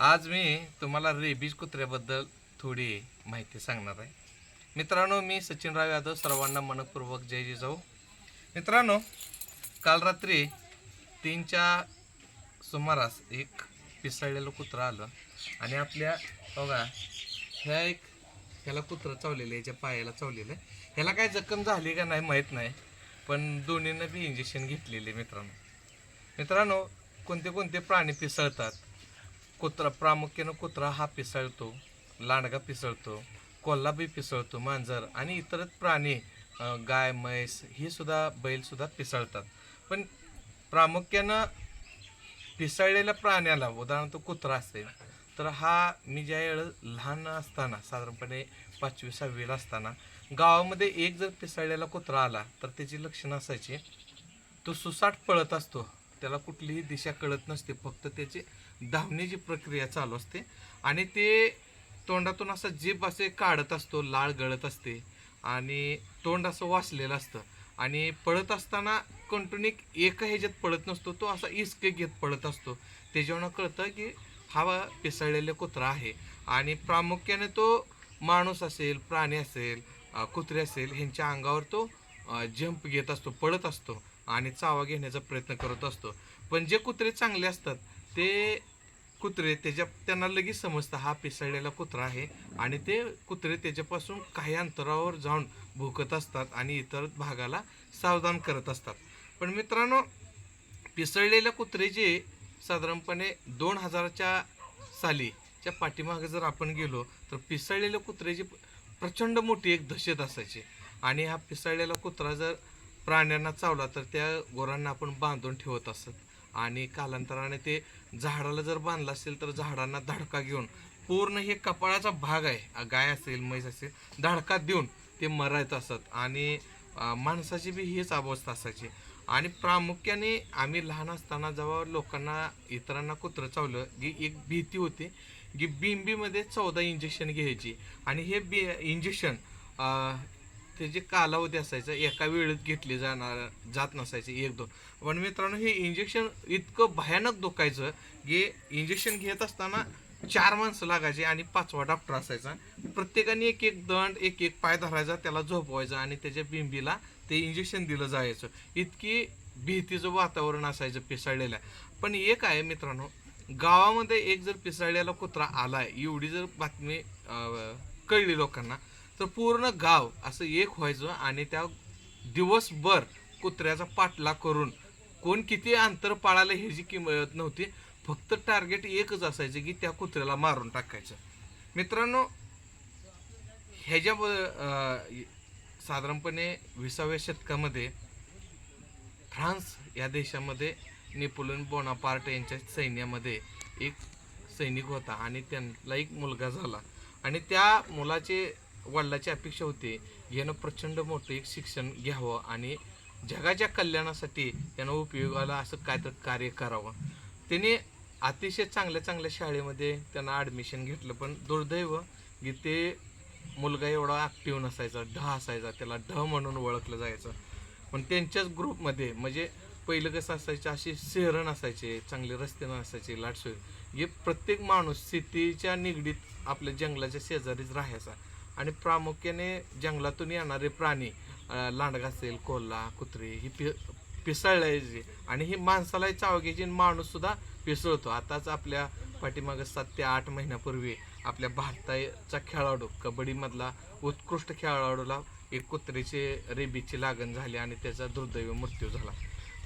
आज मी तुम्हाला रेबीज कुत्र्याबद्दल थोडी माहिती सांगणार आहे. मित्रांनो मी सचिनराव यादव सर्वांना मनपूर्वक जय जिजाऊ मित्रांनो काल रात्री तीनच्या सुमारास एक पिसळलेलं कुत्रं आलं आणि आपल्या बघा ह्या एक ह्याला कुत्रं चावलेलं आहे याच्या पायाला चावलेलं आहे. ह्याला काय जखम झाली का नाही माहीत नाही पण दोन्हीनं बी इंजेक्शन घेतलेले मित्रांनो. मित्रांनो कोणते कोणते प्राणी पिसळतात? कुत्रा प्रामुख्यानं कुत्रा हा पिसळतो लांडगा पिसळतो कोल्हाबी पिसळतो मांजर आणि इतर प्राणी गाय म्हैस ही सुद्धा बैलसुद्धा पिसळतात. पण प्रामुख्यानं पिसळलेल्या प्राण्याला उदाहरणार्थ कुत्रा असेल तर हा मी ज्या वेळेस लहान असताना साधारणपणे पाचवी सहावीला असताना गावामध्ये एक जर पिसळलेला कुत्रा आला तर त्याची लक्षणं असायची तो सुसाट पळत असतो. त्याला कुठलीही दिशा कळत नसते फक्त त्याची धावण्याची प्रक्रिया चालू असते आणि ते तोंडातून असं जीभ असे काढत असतो लाळ गळत असते आणि तोंड असं वाचलेलं असतं. आणि पळत असताना कंटिन्यू एका ह्याच्यात पळत नसतो तो असा इस्क घेत पळत असतो. त्याच्यावरनं कळतं की हा पिसळलेला कुत्रा आहे आणि प्रामुख्याने तो माणूस असेल प्राणी असेल कुत्रे असेल ह्यांच्या अंगावर तो जंप घेत असतो पळत असतो आणि चावा घेण्याचा प्रयत्न करत असतो. पण जे कुत्रे चांगले असतात ते कुत्रे त्याच्या त्यांना लगेच समजतं हा पिसळलेला कुत्रा आहे. आणि ते कुत्रे त्याच्यापासून काही अंतरावर जाऊन भुकत असतात आणि इतर भागाला सावधान करत असतात. पण मित्रांनो पिसळलेल्या कुत्रेचे साधारणपणे दोन हजारच्या सालीच्या पाठीमागे जर आपण गेलो तर पिसळलेल्या कुत्र्याची प्रचंड मोठी एक दहशत असायची. आणि हा पिसळलेला कुत्रा जर प्राण्यांना चावला तर त्या गोरांना आपण बांधून ठेवत असत. आणि कालांतराने ते झाडाला जर बांधलं असेल तर झाडांना धडका घेऊन पूर्ण हे कपाळाचा भाग आहे गाय असेल म्हैस असेल धडका देऊन ते मरायत असत. आणि माणसाची बी हीच अवस्था असायची. आणि प्रामुख्याने आम्ही लहान असताना जेव्हा लोकांना इतरांना कुत्रं चावलं की एक भीती होती की बिंबीमध्ये चौदा इंजेक्शन घ्यायची. आणि हे बी इंजेक्शन त्याची कालावधी असायचं एका वेळेत घेतले जाणार जात नसायचे एक दोन. पण मित्रांनो हे इंजेक्शन इतकं भयानक दुखायचं की इंजेक्शन घेत असताना चार माणसं लागायचे आणि पाचवा डॉक्टर असायचा. प्रत्येकाने एक एक दंड एक एक पाय धरायचा त्याला झोपवायचा आणि त्याच्या बिंबीला ते इंजेक्शन दिलं जायचं. इतकी भीतीचं वातावरण असायचं पिसाळलेलं पण एक आहे मित्रांनो गावामध्ये एक जर पिसाळलेला कुत्रा आलाय एवढी जर बातमी कळली लोकांना तर पूर्ण गाव असं एक व्हायचं आणि त्या दिवसभर कुत्र्याचा पाठलाग करून कोण किती अंतर पाळायला ह्याची किंमत नव्हती फक्त टार्गेट एकच असायचं की त्या कुत्र्याला मारून टाकायचं. मित्रांनो ह्याच्या साधारणपणे विसाव्या शतकामध्ये फ्रान्स या देशामध्ये नेपोलियन बोनापार्ट यांच्या सैन्यामध्ये एक सैनिक होता आणि त्यांना एक मुलगा झाला. आणि त्या मुलाचे वडिलाची अपेक्षा होती यानं प्रचंड मोठं एक शिक्षण घ्यावं आणि जगाच्या कल्याणासाठी यानं उपयोगाला असं काय तर कार्य करावं. त्याने अतिशय चांगल्या चांगल्या शाळेमध्ये त्यांना ॲडमिशन घेतलं पण दुर्दैव की ते मुलगा एवढा ॲक्टिव्ह नसायचा ढ असायचा त्याला ढ म्हणून ओळखलं जायचं. पण त्यांच्याच ग्रुपमध्ये म्हणजे पहिलं कसं असायचं अशी शहरं नसायचे चांगले रस्ते नसायचे लाटसोय हे प्रत्येक माणूस शेतीच्या निगडीत आपल्या जंगलाच्या शेजारीच राहायचा. आणि प्रामुख्याने जंगलातून येणारे प्राणी लांडगा असेल कोल्हा कुत्रे ही पि पिसळायची आणि ही माणसालाही चाव घ्यायची आणि माणूस सुद्धा पिसळतो. आताच आपल्या पाठीमागं सात ते आठ महिन्यापूर्वी आपल्या भारताचा खेळाडू कबड्डीमधला उत्कृष्ट खेळाडूला एक कुत्रीचे रेबीची लागण झाली आणि त्याचा दुर्दैवी मृत्यू झाला.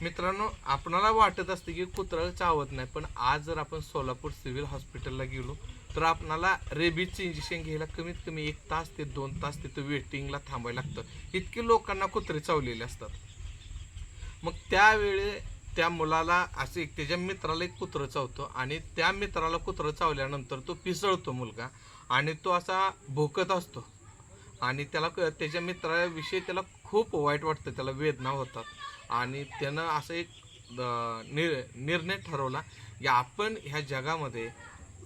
मित्रांनो आपणाला वाटत असते की कुत्रा चावत नाही पण आज जर आपण सोलापूर सिव्हिल हॉस्पिटलला गेलो तर आपणाला रेबीजचं इंजेक्शन घ्यायला कमीत कमी एक तास ते दोन तास तिथं वेटिंगला थांबायला लागतं. इतके लोकांना कुत्रे चावलेले असतात. मग त्यावेळी त्या मुलाला असं एक त्याच्या मित्राला एक कुत्रं चावतो आणि त्या मित्राला कुत्रं चावल्यानंतर तो पिसळतो मुलगा आणि तो असा भोकत असतो. आणि त्याला क- त्याच्या मित्राविषयी त्याला खूप वाईट वाटतं त्याला वेदना होतात. आणि त्यानं असं एक अं, निर निर्णय ठरवला की आपण ह्या जगामध्ये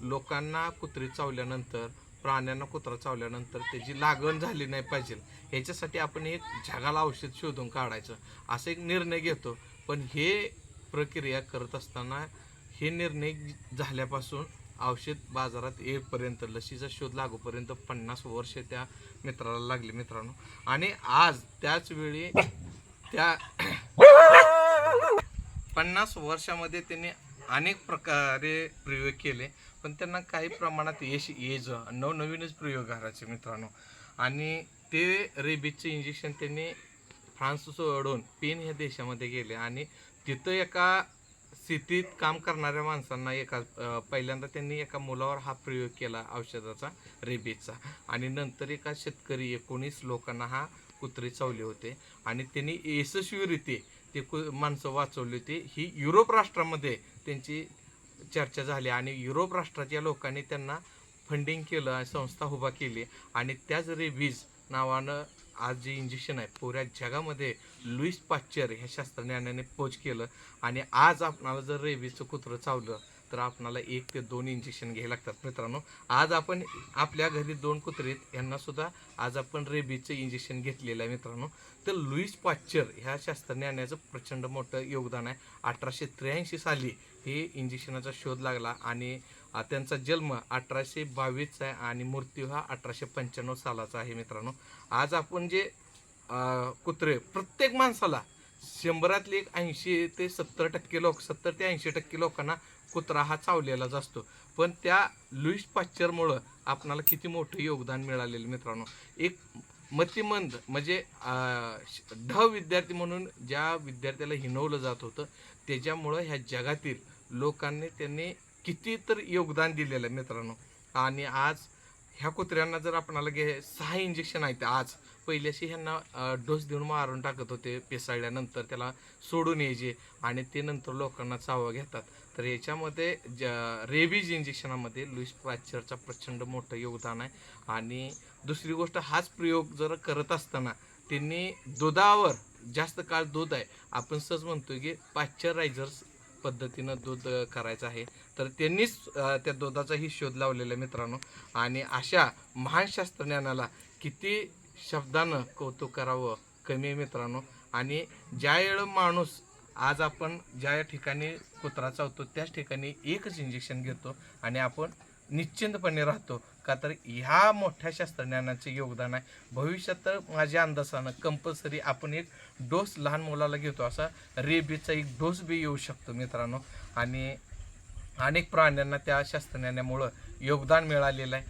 लोकांना कुत्री चावल्यानंतर प्राण्यांना कुत्रा चावल्यानंतर त्याची लागण झाली नाही पाहिजे. ह्याच्यासाठी आपण एक जगाला औषध शोधून काढायचं असं एक निर्णय घेतो. पण हे प्रक्रिया करत असताना हे निर्णय झाल्यापासून औषध बाजारात येईपर्यंत लसीचा शोध लागूपर्यंत पन्नास वर्ष त्या मित्राला लागली मित्रांनो. आणि आज त्याच वेळी त्या पन्नास वर्षामध्ये त्यांनी अनेक प्रकारे प्रयोग केले पण त्यांना काही प्रमाणात यश येज नवनवीनच प्रयोग करायचे मित्रांनो. आणि ते रेबीजचे इंजेक्शन त्यांनी फ्रान्स सोडून पेन ह्या देशामध्ये गेले आणि तिथं एका स्थितीत काम करणाऱ्या माणसांना एका पहिल्यांदा त्यांनी एका मुलावर हा प्रयोग केला औषधाचा रेबीजचा. आणि नंतर एका शेतकरी एकोणीस लोकांना हा कुत्रे चावले होते. आणि त्यांनी यशस्वीरित्या ते कु माणसं वाचवली होती. ही युरोप राष्ट्रामध्ये त्यांची चर्चा झाली आणि युरोप राष्ट्राच्या लोकांनी त्यांना फंडिंग केलं आणि संस्था उभा केली. आणि त्याच रेबीज नावानं आज जे इंजेक्शन आहे पुऱ्या जगामध्ये लुईस पाश्चर ह्या शास्त्रज्ञानाने पोच केलं. आणि आज आपणाला जर रेबीचं कुत्रं चावलं तर आपणाला एक ते दोन इंजेक्शन घ्यायला लागतात. मित्रांनो आज आपण आपल्या घरी दोन कुत्रे आहेत यांना सुद्धा आज आपण रेबीचं इंजेक्शन घेतलेलं आहे मित्रांनो. तर लुईस पाश्चर ह्या शास्त्रज्ञानाचं प्रचंड मोठं योगदान आहे. अठराशे त्र्याऐंशी साली हे इंजेक्शनाचा शोध लागला आणि त्यांचा जन्म अठराशे बावीसचा आहे आणि मृत्यू हा अठराशे पंच्याण्णव सालाचा आहे मित्रांनो. आज आपण जे कुत्रे प्रत्येक माणसाला शंभरातले एक ऐंशी ते सत्तर टक्के लोक सत्तर ते ऐंशी टक्के लोकांना कुत्रा हा चावलेलाच असतो. पण त्या लुईस पाश्चरमुळं आपणाला किती मोठं योगदान मिळालेलं मित्रांनो. एक मतिमंद म्हणजे ढ विद्यार्थी म्हणून ज्या विद्यार्थ्याला हिनवलं जात होतं त्याच्यामुळं ह्या जगातील लोकांनी त्यांनी किती तर योगदान दिलेलं आहे मित्रांनो. आणि आज ह्या कुत्र्यांना जर आपणाला घे सहा इंजेक्शन आहेत आज पहिल्याशी ह्यांना डोस देऊन मारून टाकत होते पिसाळल्यानंतर त्याला सोडून यायचे आणि ते नंतर लोकांना चावा घेतात. तर याच्यामध्ये ज रेबीज इंजेक्शनामध्ये लुईस पाश्चरचा प्रचंड मोठं योगदान आहे. आणि दुसरी गोष्ट हाच प्रयोग जर करत असताना त्यांनी दुधावर जास्त काळ दूध आहे. आपण सहज म्हणतो की पाश्चरायझर्स पद्धतीनं दूध करायचं आहे. तर त्यांनीच त्या दुधाचाही शोध लावलेला मित्रांनो. आणि अशा महान शास्त्रज्ञानाला किती शब्दानं कौतुक करावं कमी मित्रांनो. आणि ज्या वेळ माणूस आज आपण ज्या ठिकाणी कुत्रा चावतो त्याच ठिकाणी एकच इंजेक्शन घेतो. आणि आपण निश्चिंतपणे राहतो. का तर ह्या मोठ्या शास्त्रज्ञानाचे योगदान आहे. भविष्यात तर माझ्या अंदाजानं कंपल्सरी आपण एक डोस लहान मुलाला घेतो. असा रेबीचा एक डोस बी येऊ शकतो मित्रांनो. आणि अनेक प्राण्यांना त्या शास्त्रज्ञानामुळं योगदान मिळालेलं आहे.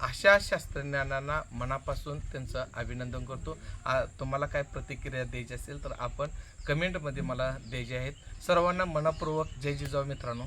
अशा शास्त्रज्ञानांना मनापासून त्यांचं अभिनंदन करतो. तुम्हाला काय प्रतिक्रिया द्यायची असेल तर आपण कमेंटमध्ये मला द्यायचे आहेत. सर्वांना मनपूर्वक जय जिजाऊ मित्रांनो.